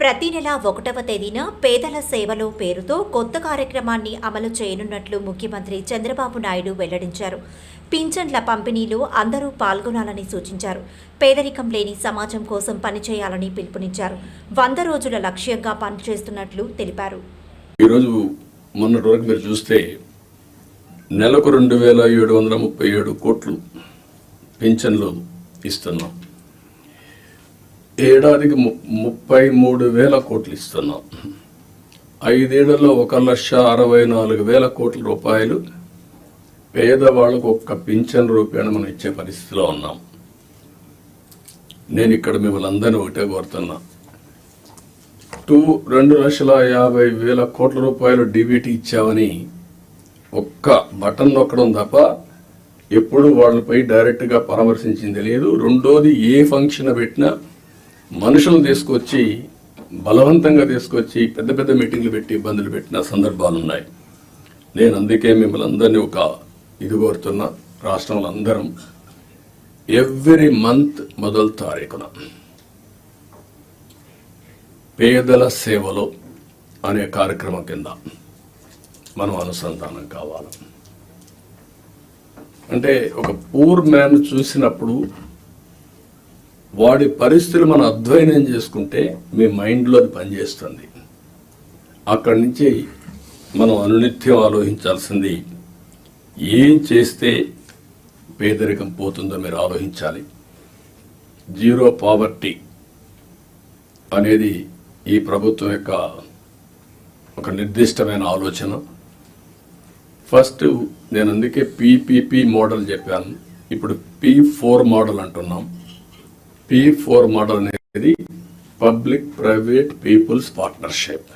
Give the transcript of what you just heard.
ప్రతి నెల ఒకటవ తేదీన పేదల సేవలో పేరుతో కొత్త కార్యక్రమాన్ని అమలు చేయనున్నట్లు ముఖ్యమంత్రి చంద్రబాబు నాయుడు వెల్లడించారు. పింఛన్ల పంపిణీలో అందరూ పాల్గొనాలని సూచించారు. పేదరికం లేని సమాజం కోసం పనిచేయాలని పిలుపునిచ్చారు. వంద రోజుల లక్ష్యంగా పనిచేస్తున్నట్లు తెలిపారు. ఈరోజు మొన్నటి వరకు మీరు చూస్తే నెలకు రెండు వేల ఏడు వందల ముప్పై ఏడు కోట్లు పింఛన్లు ఇస్తున్నాం. ఏడాదికి ము- ముప్పై మూడు వేల కోట్లు ఇస్తున్నాం. ఐదేళ్ళలో ఒక లక్ష అరవై నాలుగు వేల కోట్ల రూపాయలు పేదవాళ్ళకు ఒక్క పింఛన్ రూపేణ మనం ఇచ్చే పరిస్థితిలో ఉన్నాం. నేను ఇక్కడ మిమ్మల్ని అందరినీ ఒకటే కోరుతున్నా. టూ రెండు లక్షల యాభై వేల కోట్ల రూపాయలు డిబిటీ ఇచ్చామని ఒక్క బటన్ నొక్కడం తప్ప ఎప్పుడు వాళ్ళపై డైరెక్ట్గా పరామర్శించింది లేదు. రెండోది ఏ ఫంక్షన్ పెట్టినా మనుషులను తీసుకొచ్చి బలవంతంగా తీసుకొచ్చి పెద్ద పెద్ద మీటింగ్లు పెట్టి ఇబ్బందులు పెట్టిన సందర్భాలు ఉన్నాయి. నేను అందుకే మిమ్మల్ని అందరినీ ఒక ఇది కోరుతున్నా. రాష్ట్రంలో అందరం ఎవ్రీ మంత్ మొదలు తారీఖున పేదల సేవలో అనే కార్యక్రమం కింద మనం అనుసంధానం కావాలి. అంటే ఒక పూర్ మ్యాన్ చూసినప్పుడు వాడి పరిస్థితులు మనం అధ్వయనం చేసుకుంటే మీ మైండ్లో అది పనిచేస్తుంది. అక్కడి నుంచి మనం అనునిత్యం ఆలోచించాల్సింది ఏం చేస్తే పేదరికం పోతుందో మీరు ఆలోచించాలి. జీరో పావర్టీ అనేది ఈ ప్రభుత్వం యొక్క ఒక నిర్దిష్టమైన ఆలోచన. ఫస్ట్ నేను అందుకే పీపీపీ మోడల్ చెప్పాను. ఇప్పుడు పీ ఫోర్ మోడల్ అంటున్నాం. పీ ఫోర్ మోడల్ అనేది పబ్లిక్ ప్రైవేట్ పీపుల్స్ పార్ట్నర్షిప్